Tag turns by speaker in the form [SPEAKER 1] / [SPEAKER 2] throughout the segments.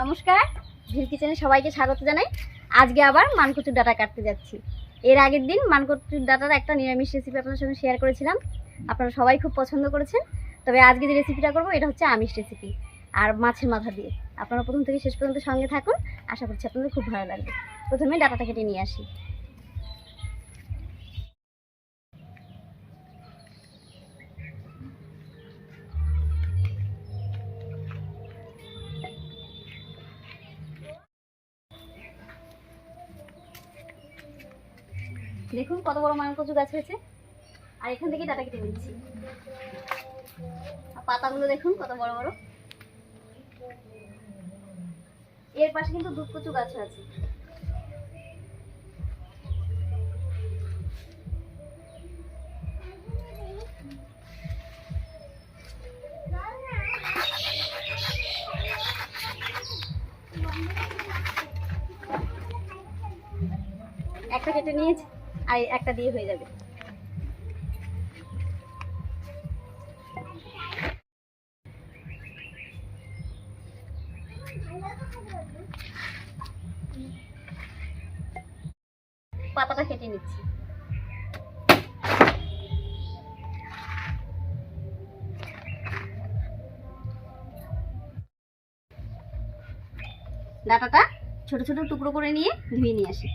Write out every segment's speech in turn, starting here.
[SPEAKER 1] নমস্কার ভিল কিচেনে সবাইকে স্বাগত জানাই। আজকে আবার মানকচুর ডাটা কাটতে যাচ্ছি। এর আগের দিন মানকচুর ডাটার একটা নিরামিষ রেসিপি আপনার সঙ্গে শেয়ার করেছিলাম। আপনারা সবাই খুব পছন্দ করেছেন। তবে আজকে যে রেসিপিটা করব, এটা হচ্ছে আমিষ রেসিপি আর মাছের মাথা দিয়ে। আপনারা প্রথম থেকে শেষ পর্যন্ত সঙ্গে থাকুন। আশা করছি আপনাদের খুব ভালো লাগবে। প্রথমে ডাটাটা কেটে নিয়ে আসি। দেখুন কত বড় মানকচু গাছ হয়েছে। আর এখান থেকে ডাটা কেটে নিচ্ছি। পাতাগুলো দেখুন কত বড় বড়। এর পাশে কিন্তু দুধ কচু গাছও আছে। একটা কেটে নিয়েছি। আর একটা দিয়ে হয়ে যাবে। পাতাটা কেটে নিচ্ছি। ডাটাটা ছোট ছোট টুকরো করে নিয়ে ধুয়ে নিয়ে আসি।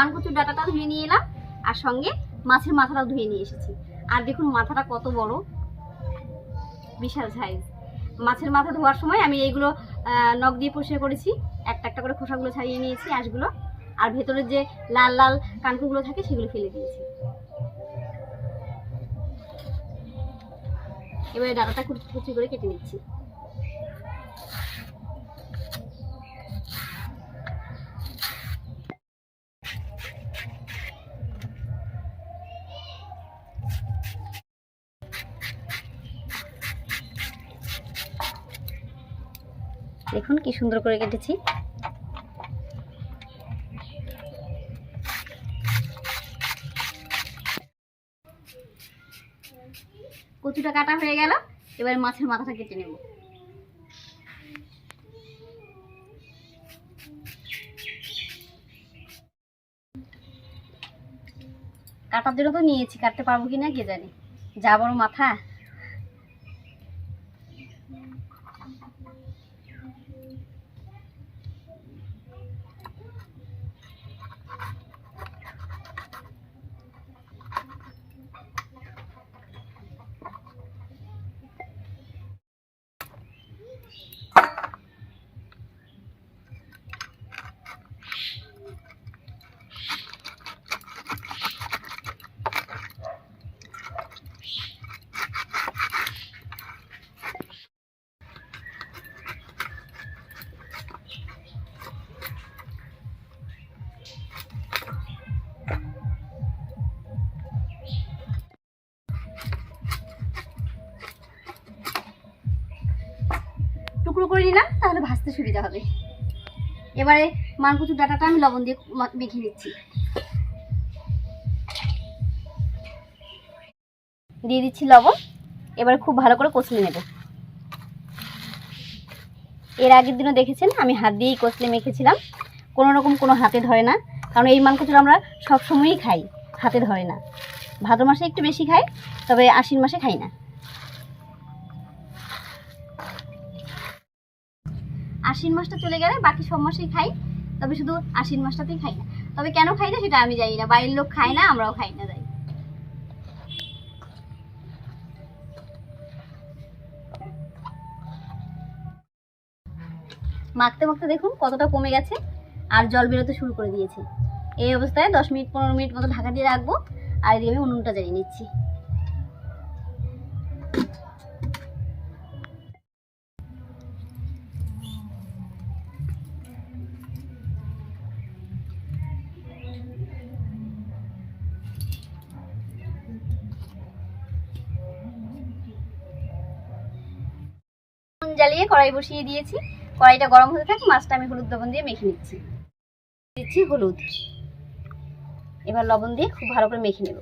[SPEAKER 1] মানকচুর ডাটাটা ধুয়ে নিয়ে এলাম, আর সঙ্গে মাছের মাথাটা ধুয়ে নিয়ে এসেছি। আর দেখুন মাথাটা কত বড়, বিশাল সাইজ মাছের মাথা ধোয়ার সময় আমি এইগুলো নখ দিয়ে পরিষ্কার করেছি, একটা একটা করে খোসাগুলো ছাড়িয়ে নিয়েছি, আঁশগুলো। আর ভেতরের যে লাল লাল কানকুগুলো থাকে, সেগুলো ফেলে দিয়েছি। এবারে ডাটাটা কুচি কুচি করে কেটে নিচ্ছি। দেখুন কি সুন্দর করে কেটেছি। কচুটা কাটা হয়ে গেল, এবার মাছের মাথাটা কেটে নেব। কাটার জন্য তো নিয়েছি, কাটতে পারব কিনা কে জানি। যা বড় মাথা। নিলাম তাহলে ভাজতে সুবিধা হবে। এবারে মানকুচুর ডাটাটা আমি লবণ দিয়ে মেখে নিচ্ছি। দিয়ে দিচ্ছি লবণ, এবারে খুব ভালো করে কচলে নেব। এর আগের দিনও দেখেছেন, আমি হাত দিয়েই কচলে মেখেছিলাম। কোনো রকম কোনো হাতে ধরে না, কারণ এই মানকুচুর আমরা সবসময়ই খাই, হাতে ধরে না। ভাদ্র মাসে একটু বেশি খাই, তবে আশ্বিন মাসে খাই না। আশ্বিন মাসটা চলে গেলে বাকি সব মাসেই খাই। তবে শুধু আশ্বিন মাসটাতেই খাই না। তবে কেন খাই না সেটা আমি জানি না। বাড়ির লোক খায় না, আমরাও খাই না যাই মাখতে মাখতে দেখুন কতটা কমে গেছে আর জল বেরোতে শুরু করে দিয়েছে। এই অবস্থায় দশ মিনিট, পনেরো মিনিট মতো ঢাকা দিয়ে রাখব। আর এদিকে আমি উনুনটা জ্বালিয়ে নিচ্ছি। জ্বালিয়ে কড়াই বসিয়ে দিয়েছি। কড়াইটা গরম হতে থাকে, মাছটা আমি হলুদ লবণ দিয়ে মেখে নিচ্ছি। দিচ্ছি হলুদ। এবার লবণ দিয়ে খুব ভালো করে মেখে নেব।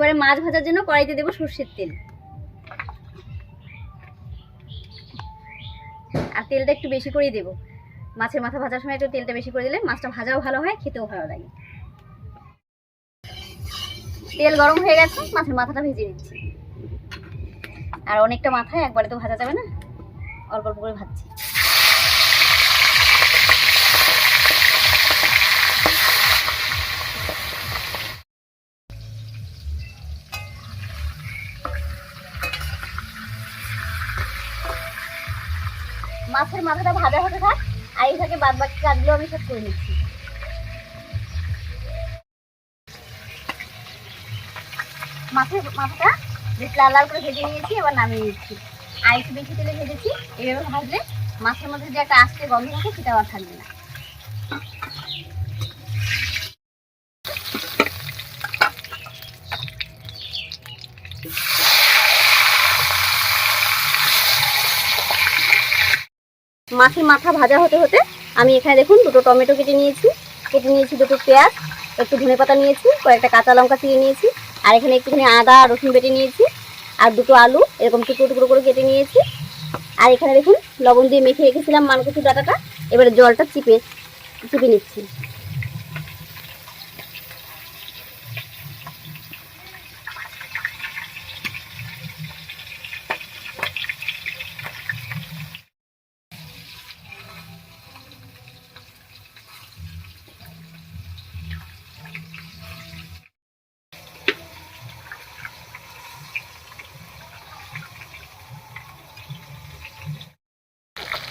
[SPEAKER 1] এবারে মাছ ভাজার জন্য কড়াইতে দেবো সর্ষের তেল। আর তেলটা একটু বেশি করেই দেবো। মাছের মাথা ভাজার সময় একটু তেলটা বেশি করে দিলে মাছটা ভাজাও ভালো হয়, খেতেও ভালো লাগে। তেল গরম হয়ে গেছে, মাছের মাথাটা ভেজে নিচ্ছি। আর অনেকটা মাথায় একবারে তো ভাজা যাবে না, অল্প অল্প করে ভাজছি। মাছের মাথাটা ভাজা হতে থাক, আর এই থাকে বাদ বাকি কাজগুলো আমি সব করে নিচ্ছি। মাছের মাথাটা বেশ লাল লাল করে ভেজে নিয়েছি, এবার নামিয়ে নিচ্ছি। আর একটু বেশি তেলে ভেজেছি, এভাবে ভাজলে মাছের মধ্যে যে একটা আস্তে গন্ধ থাকে সেটা আর থাকবে না। মাছের মাথা ভাজা হতে হতে আমি এখানে দেখুন দুটো টমেটো কেটে নিয়েছি কেটে নিয়েছি দুটো পেঁয়াজ, একটু ধনে পাতা নিয়েছি, কয়েকটা কাঁচা লঙ্কা চিড়ে নিয়েছি, আর এখানে একটুখানি আদা রসুন বেটে নিয়েছি, আর দুটো আলু, এরকম টুকরো টুকরো করে কেটে নিয়েছি। আর এখানে দেখুন লবণ দিয়ে মেখে রেখেছিলাম মানকচুর ডাটাটা, এবারে জলটা চিপে চিপে নিচ্ছি।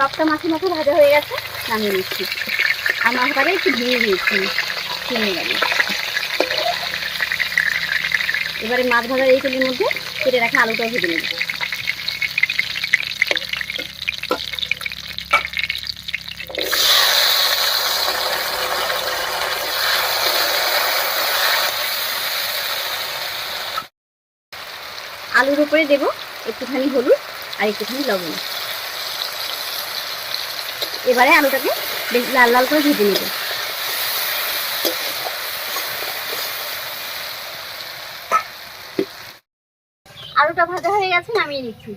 [SPEAKER 1] সবটা মাছের মতো ভাজা হয়ে গেছে, নামিয়ে নিচ্ছি। আর মাথাটা একটু ভেঙে দিয়েছি চিনি লাগে এবারে মাছ ভাজার এই তেলের মধ্যে কেটে রাখা আলুটাও ভেজে নেব। আলুর উপরে দেব একটুখানি হলুদ আর একটুখানি লবণ। এবারে আলুটাকে বেশ লাল লাল করে ভেজে নেব। আলুটা ভাজা হয়ে গেছে, নামিয়ে নিচ্ছি।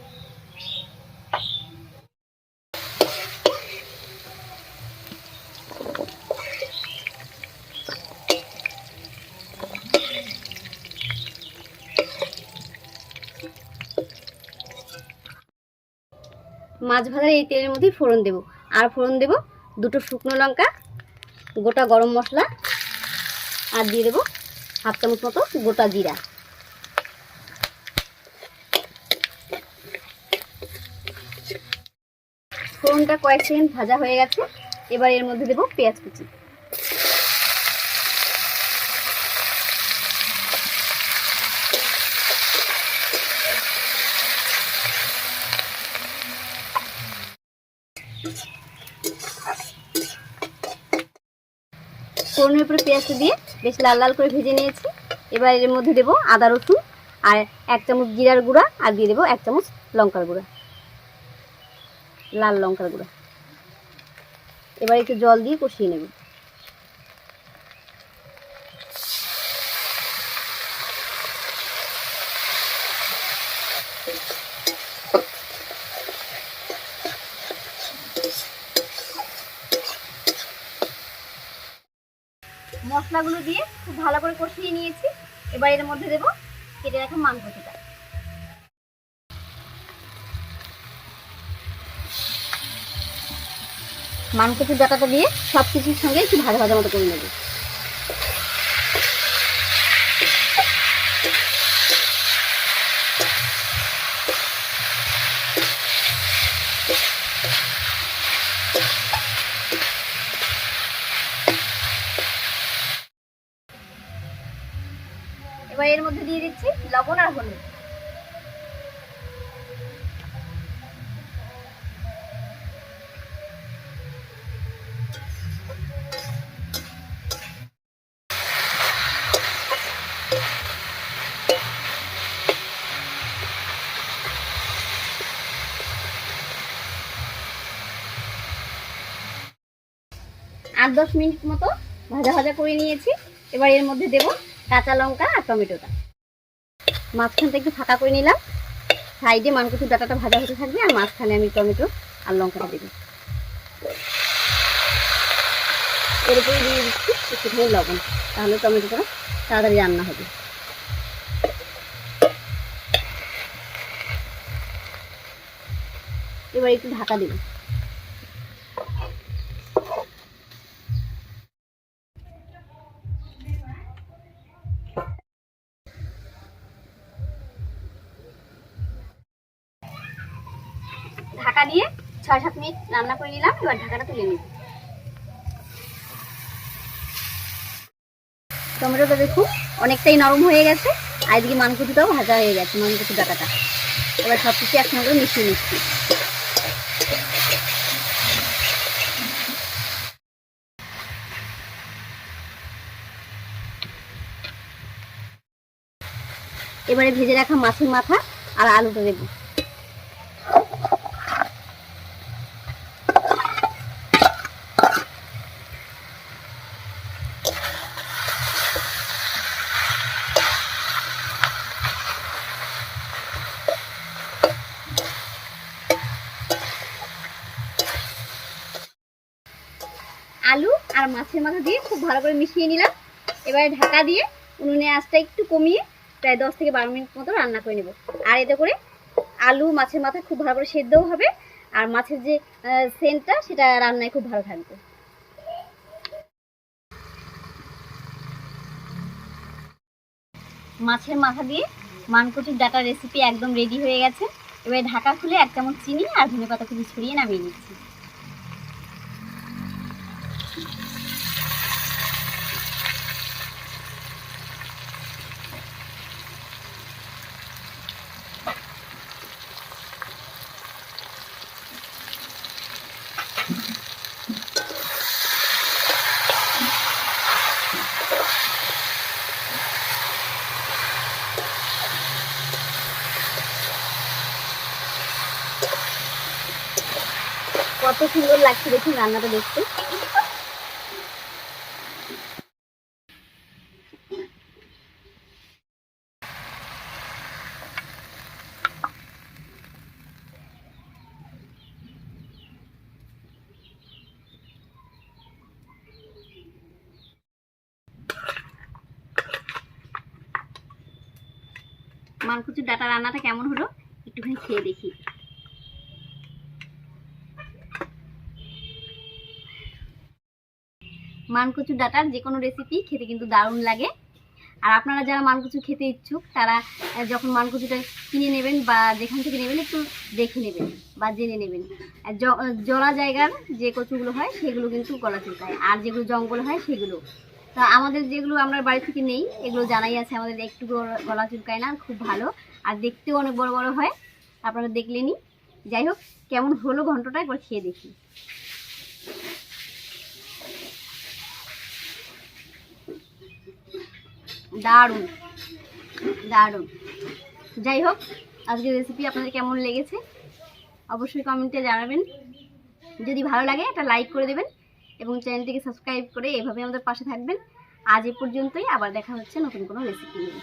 [SPEAKER 1] মাছ ভাজার এই তেলের মধ্যে ফোড়ন দেব। আর ফোড়ন দেব দুটো শুকনো লঙ্কা, গোটা গরম মশলা, আর দিয়ে দেবো হাফ চামচ মতো গোটা জিরা। ফোড়নটা কয়েক সেকেন্ড ভাজা হয়ে গেছে, এবার এর মধ্যে দেবো পেঁয়াজ কুচি। ফোড়নের উপরে পেঁয়াজটা দিয়ে বেশ লাল লাল করে ভেজে নিয়েছি। এবার এর মধ্যে দেবো আদা, রসুন আর এক চামচ জিরার গুঁড়া আর দিয়ে দেবো এক চামচ লঙ্কার গুঁড়া। লাল লঙ্কার গুঁড়া। এবার একটু জল দিয়ে কষিয়ে নেব। মশলাগুলো দিয়ে খুব ভালো করে কষিয়ে নিয়েছি। এবার এর মধ্যে দেবো কেটে রাখা মাংসটা। মাংসটির ডাটাটা দিয়ে সব কিছুর সঙ্গে একটু ভাজা ভাজা মতো করে নেব। দশ মিনিট মতো ভাজা ভাজা করে নিয়েছি। এবার এর মধ্যে দেব কাঁচা লঙ্কা আর টমেটোটা। মাঝখানটা একটু ফাঁকা করে নিলাম। সাইডে মানকচুর ডাটাটা ভাজা হতে থাকবে, আর মাঝখানে আমি টমেটো আর লঙ্কাটা দেবো। এর উপরে দিয়ে দিচ্ছি একটুখানি লবণ, তাহলে টমেটোটা তাড়াতাড়ি রান্না হবে। এবার একটু ঢাকা দেবো ঢাকা দিয়ে ছয় সাত মিনিট রান্না করে নিলাম, এবার ঢাকাটা তুলে নিব টমেটোটা দেখুন অনেকটাই নরম হয়ে গেছে, আর এদিকে মানকুটিটাও ভাজা হয়ে গেছে মানকুটি ডাকাটা এবার সব কিছু একসঙ্গে মিশিয়ে নিচ্ছি। এবারে ভেজে রাখা মাছের মাথা আর আলুটা দেবো আলু আর মাছের মাথা দিয়ে খুব ভালো করে মিশিয়ে নিলাম। এবারে ঢাকা দিয়ে উনুনে আঁচটা একটু কমিয়ে প্রায় দশ থেকে বারো মিনিট মতো রান্না করে নেব। আর এতে করে আলু, মাছের মাথা খুব ভালো করে সেদ্ধও হবে আর মাছের যে সেন্টটা সেটা রান্নায় খুব ভালো থাকবে। মাছের মাথা দিয়ে মানকচুর ডাটা রেসিপি একদম রেডি হয়ে গেছে। এবারে ঢাকা খুলে এক চামচ চিনি আর ধনে পাতা কুচি ছড়িয়ে নামিয়ে নিচ্ছি কত সুন্দর লাগছে দেখুন রান্নাটা দেখতে। মানকুচুর ডাটা রান্নাটা কেমন হলো? একটুখানি খেয়ে দেখি। মানকচুর ডাটার যে কোনো রেসিপি খেতে কিন্তু দারুণ লাগে। আর আপনারা যারা মানকচু খেতে ইচ্ছুক, তারা যখন মানকচুটা কিনে নেবেন বা যেখান থেকে নেবেন, একটু দেখে নেবেন বা জেনে নেবেন। জলা জায়গার যে কচুগুলো হয়, সেগুলো কিন্তু গলা চুলকায়। আর যেগুলো জঙ্গল হয়, সেগুলো। তা আমাদের যেগুলো আমরা বাড়ি থেকে নেই, এগুলো জানাই আছে আমাদের একটু গলা- চুলকায় না, খুব ভালো। আর দেখতেও অনেক বড় বড় হয়, আপনারা দেখলেনই। যাই হোক, কেমন হলো ঘন্টটা একবার খেয়ে দেখি। দারুণ দারুণ। যাই হোক, আজকের রেসিপি আপনাদের কেমন লেগেছে অবশ্যই কমেন্টে জানাবেন। যদি ভালো লাগে একটা লাইক করে দেবেন এবং চ্যানেলটিকে সাবস্ক্রাইব করে এভাবে আমাদের পাশে থাকবেন। আজ এ পর্যন্তই, আবার দেখা হচ্ছে নতুন কোনো রেসিপি নিয়ে।